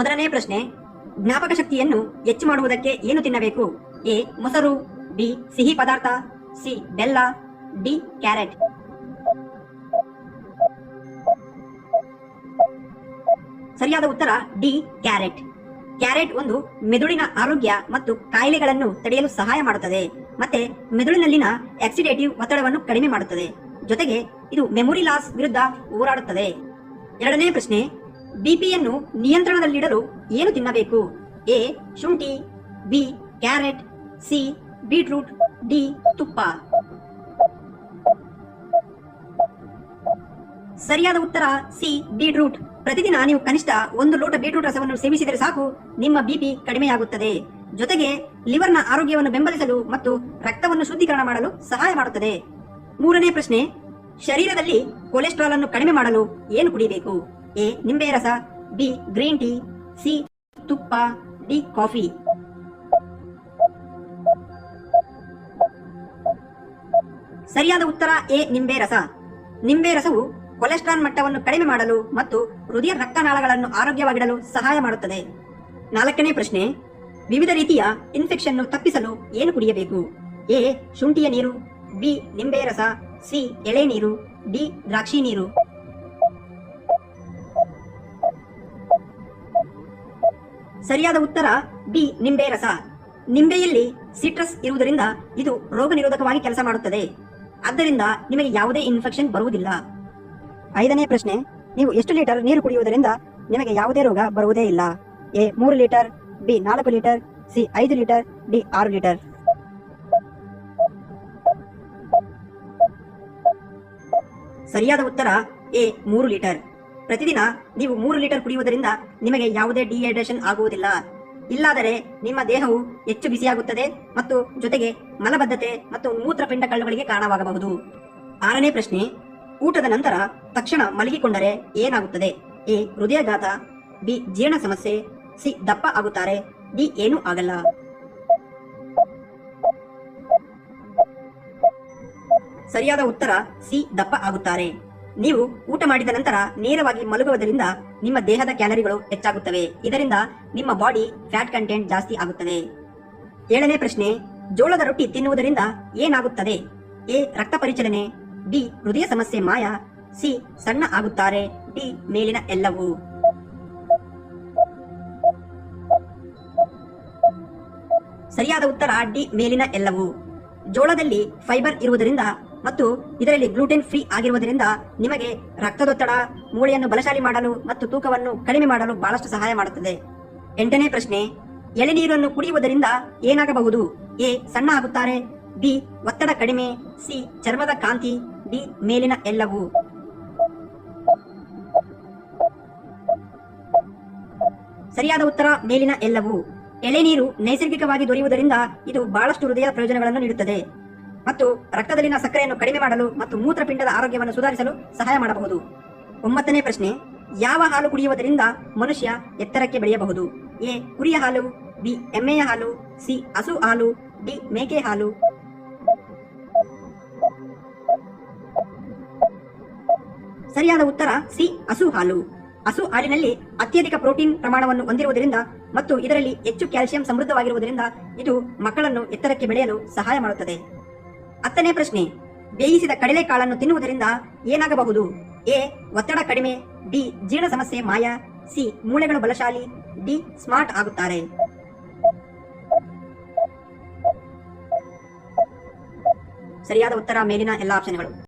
ಮೊದಲನೇ ಪ್ರಶ್ನೆ, ಜ್ಞಾಪಕ ಶಕ್ತಿಯನ್ನು ಹೆಚ್ಚು ಮಾಡುವುದಕ್ಕೆ ಏನು ತಿನ್ನಬೇಕು? ಎ, ಮೊಸರು, ಬಿ, ಸಿಹಿ ಪದಾರ್ಥ, ಸಿ, ಬೆಲ್ಲ, ಡಿ, ಕ್ಯಾರೆಟ್. ಸರಿಯಾದ ಉತ್ತರ, ಡಿ, ಕ್ಯಾರೆಟ್. ಕ್ಯಾರೆಟ್ ಒಂದು ಮೆದುಳಿನ ಆರೋಗ್ಯ ಮತ್ತು ಕಾಯಿಲೆಗಳನ್ನು ತಡೆಯಲು ಸಹಾಯ ಮಾಡುತ್ತದೆ, ಮತ್ತೆ ಮೆದುಳಿನಲ್ಲಿನ ಆಕ್ಸಿಡೇಟಿವ್ ಒತ್ತಡವನ್ನು ಕಡಿಮೆ ಮಾಡುತ್ತದೆ. ಜೊತೆಗೆ ಇದು ಮೆಮೊರಿ ಲಾಸ್ ವಿರುದ್ಧ ಹೋರಾಡುತ್ತದೆ. ಎರಡನೇ ಪ್ರಶ್ನೆ ಬಿಪಿಯನ್ನು ನಿಯಂತ್ರಣದಲ್ಲಿಡಲು ಏನು ತಿನ್ನಬೇಕು? ಎ, ಶುಂಠಿ, B, carrot, C, beetroot, D, ತುಪ್ಪ. ಸರಿಯಾದ ಉತ್ತರ, ಸಿ, ಬೀಟ್ರೂಟ್. ಪ್ರತಿದಿನ ನೀವು ಕನಿಷ್ಠ ಒಂದು ಲೋಟ ಬೀಟ್ರೂಟ್ ರಸವನ್ನು ಸೇವಿಸಿದರೆ ಸಾಕು, ನಿಮ್ಮ ಬಿಪಿ ಕಡಿಮೆಯಾಗುತ್ತದೆ. ಜೊತೆಗೆ, ಲಿವರ್ನ ಆರೋಗ್ಯವನ್ನು ಬೆಂಬಲಿಸಲು ಮತ್ತು ರಕ್ತವನ್ನು ಶುದ್ಧೀಕರಣ ಮಾಡಲು ಸಹಾಯ ಮಾಡುತ್ತದೆ. ಮೂರನೇ ಪ್ರಶ್ನೆ, ಶರೀರದಲ್ಲಿ ಕೊಲೆಸ್ಟ್ರಾಲ್ ಅನ್ನು ಕಡಿಮೆ ಮಾಡಲು ಏನು ಕುಡಿಬೇಕು? ಎ, ನಿಂಬೆ ರಸ, ಬಿ, ಗ್ರೀನ್ ಟೀ, ಸಿ, ತುಪ್ಪ, ಡಿ, ಕಾಫಿ. ಸರಿಯಾದ ಉತ್ತರ ಎ, ನಿಂಬೆ ರಸ. ನಿಂಬೆ ರಸವು ಕೊಲೆಸ್ಟ್ರಾಲ್ ಮಟ್ಟವನ್ನು ಕಡಿಮೆ ಮಾಡಲು ಮತ್ತು ಹೃದಯ ರಕ್ತನಾಳಗಳನ್ನು ಆರೋಗ್ಯವಾಗಿಡಲು ಸಹಾಯ ಮಾಡುತ್ತದೆ. ನಾಲ್ಕನೇ ಪ್ರಶ್ನೆ, ವಿವಿಧ ರೀತಿಯ ಇನ್ಫೆಕ್ಷನ್ ತಪ್ಪಿಸಲು ಏನು ಕುಡಿಯಬೇಕು? ಎ, ಶುಂಠಿಯ ನೀರು, ಬಿ, ನಿಂಬೆ ರಸ, ಸಿ, ಎಳೆ ನೀರು, ಡಿ, ದ್ರಾಕ್ಷಿ ನೀರು. ಸರಿಯಾದ ಉತ್ತರ ಬಿ, ನಿಂಬೆ ರಸ. ನಿಂಬೆಯಲ್ಲಿ ಸಿಟ್ರಸ್ ಇರುವುದರಿಂದ ಇದು ರೋಗ ನಿರೋಧಕವಾಗಿ ಕೆಲಸ ಮಾಡುತ್ತದೆ. ಆದ್ದರಿಂದ ನಿಮಗೆ ಯಾವುದೇ ಇನ್ಫೆಕ್ಷನ್ ಬರುವುದಿಲ್ಲ. ಐದನೇ ಪ್ರಶ್ನೆ, ನೀವು ಎಷ್ಟು ಲೀಟರ್ ನೀರು ಕುಡಿಯುವುದರಿಂದ ನಿಮಗೆ ಯಾವುದೇ ರೋಗ ಬರುವುದೇ ಇಲ್ಲ? ಎ, ಮೂರು ಲೀಟರ್, ಬಿ, ನಾಲ್ಕು ಲೀಟರ್, ಸಿ, ಐದು ಲೀಟರ್, ಡಿ, ಆರು ಲೀಟರ್. ಸರಿಯಾದ ಉತ್ತರ ಎ, ಮೂರು ಲೀಟರ್. ಪ್ರತಿದಿನ ನೀವು ಮೂರು ಲೀಟರ್ ಕುಡಿಯುವುದರಿಂದ ನಿಮಗೆ ಯಾವುದೇ ಡಿಹೈಡ್ರೇಷನ್ ಆಗುವುದಿಲ್ಲ. ಇಲ್ಲಾದರೆ ನಿಮ್ಮ ದೇಹವು ಹೆಚ್ಚು ಬಿಸಿಯಾಗುತ್ತದೆ ಮತ್ತು ಜೊತೆಗೆ ಮಲಬದ್ಧತೆ ಮತ್ತು ಮೂತ್ರಪಿಂಡ ಕಳ್ಳುಗಳಿಗೆ ಕಾರಣವಾಗಬಹುದು. ಆರನೇ ಪ್ರಶ್ನೆ, ಊಟದ ನಂತರ ತಕ್ಷಣ ಮಲಗಿಕೊಂಡರೆ ಏನಾಗುತ್ತದೆ? ಎ, ಹೃದಯಾಘಾತ, ಬಿ, ಜೀರ್ಣ ಸಮಸ್ಯೆ, ಸಿ, ದಪ್ಪ ಆಗುತ್ತಾರೆ, ಡಿ, ಏನೂ ಆಗಲ್ಲ. ಸರಿಯಾದ ಉತ್ತರ ಸಿ, ದಪ್ಪ ಆಗುತ್ತಾರೆ. ನೀವು ಊಟ ಮಾಡಿದ ನಂತರ ನೇರವಾಗಿ ಮಲಗುವುದರಿಂದ ನಿಮ್ಮ ದೇಹದ ಕ್ಯಾಲರಿಗಳು ಹೆಚ್ಚಾಗುತ್ತವೆ. ಇದರಿಂದ ನಿಮ್ಮ ಬಾಡಿ ಫ್ಯಾಟ್ ಕಂಟೆಂಟ್ ಜಾಸ್ತಿ ಆಗುತ್ತದೆ. ಏಳನೇ ಪ್ರಶ್ನೆ, ಜೋಳದ ರೊಟ್ಟಿ ತಿನ್ನುವುದರಿಂದ ಏನಾಗುತ್ತದೆ? ಎ, ರಕ್ತ ಪರಿಚಲನೆ, ಬಿ, ಹೃದಯ ಸಮಸ್ಯೆ ಮಾಯ, ಸಿ, ಸಣ್ಣ ಆಗುತ್ತಾರೆ, ಡಿ, ಮೇಲಿನ ಎಲ್ಲವೂ. ಸರಿಯಾದ ಉತ್ತರ ಡಿ, ಮೇಲಿನ ಎಲ್ಲವೂ. ಜೋಳದಲ್ಲಿ ಫೈಬರ್ ಇರುವುದರಿಂದ ಮತ್ತು ಇದರಲ್ಲಿ ಗ್ಲೂಟೆನ್ ಫ್ರೀ ಆಗಿರುವುದರಿಂದ ನಿಮಗೆ ರಕ್ತದೊತ್ತಡ, ಮೂಳೆಯನ್ನು ಬಲಶಾಲಿ ಮಾಡಲು ಮತ್ತು ತೂಕವನ್ನು ಕಡಿಮೆ ಮಾಡಲು ಬಹಳಷ್ಟು ಸಹಾಯ ಮಾಡುತ್ತದೆ. ಎಂಟನೇ ಪ್ರಶ್ನೆ, ಎಳೆನೀರನ್ನು ಕುಡಿಯುವುದರಿಂದ ಏನಾಗಬಹುದು? ಎ, ಸಣ್ಣ ಆಗುತ್ತಾರೆ, ಬಿ, ಒತ್ತಡ ಕಡಿಮೆ, ಸಿ, ಚರ್ಮದ ಕಾಂತಿ, ಡಿ, ಮೇಲಿನ ಎಲ್ಲವೂ. ಸರಿಯಾದ ಉತ್ತರ, ಮೇಲಿನ ಎಲ್ಲವೂ. ಎಳೆನೀರು ನೈಸರ್ಗಿಕವಾಗಿ ದೊರೆಯುವುದರಿಂದ ಇದು ಬಹಳಷ್ಟು ಹೃದಯ ಪ್ರಯೋಜನಗಳನ್ನು ನೀಡುತ್ತದೆ. ಮತ್ತು ರಕ್ತದಲ್ಲಿನ ಸಕ್ಕರೆಯನ್ನು ಕಡಿಮೆ ಮಾಡಲು ಮತ್ತು ಮೂತ್ರಪಿಂಡದ ಆರೋಗ್ಯವನ್ನು ಸುಧಾರಿಸಲು ಸಹಾಯ ಮಾಡಬಹುದು. ಒಂಬತ್ತನೇ ಪ್ರಶ್ನೆ, ಯಾವ ಹಾಲು ಕುಡಿಯುವುದರಿಂದ ಮನುಷ್ಯ ಎತ್ತರಕ್ಕೆ ಬೆಳೆಯಬಹುದು? ಎ, ಕುರಿಯ ಹಾಲು, ಬಿ, ಎಮ್ಮೆಯ ಹಾಲು, ಸಿ, ಹಸು ಹಾಲು, ಡಿ, ಮೇಕೆ ಹಾಲು. ಸರಿಯಾದ ಉತ್ತರ, ಸಿ, ಹಸು ಹಾಲು. ಹಸು ಹಾಲಿನಲ್ಲಿ ಅತ್ಯಧಿಕ ಪ್ರೋಟೀನ್ ಪ್ರಮಾಣವನ್ನು ಹೊಂದಿರುವುದರಿಂದ ಮತ್ತು ಇದರಲ್ಲಿ ಹೆಚ್ಚು ಕ್ಯಾಲ್ಸಿಯಂ ಸಮೃದ್ಧವಾಗಿರುವುದರಿಂದ ಇದು ಮಕ್ಕಳನ್ನು ಎತ್ತರಕ್ಕೆ ಬೆಳೆಯಲು ಸಹಾಯ ಮಾಡುತ್ತದೆ. ಹತ್ತನೇ ಪ್ರಶ್ನೆ. ಬೇಯಿಸಿದ ಕಡಲೆಕಾಳನ್ನು ತಿನ್ನುವುದರಿಂದ ಏನಾಗಬಹುದು? ಎ. ಒತ್ತಡ ಕಡಿಮೆ. ಡಿ ಜೀರ್ಣ ಸಮಸ್ಯೆ ಮಾಯ. ಸಿ. ಮೂಳೆಗಳು ಬಲಶಾಲಿ. ಡಿ. ಸ್ಮಾರ್ಟ್ ಆಗುತ್ತಾರೆ. ಸರಿಯಾದ ಉತ್ತರ ಮೇಲಿನ ಎಲ್ಲ ಆಪ್ಷನ್ಗಳು.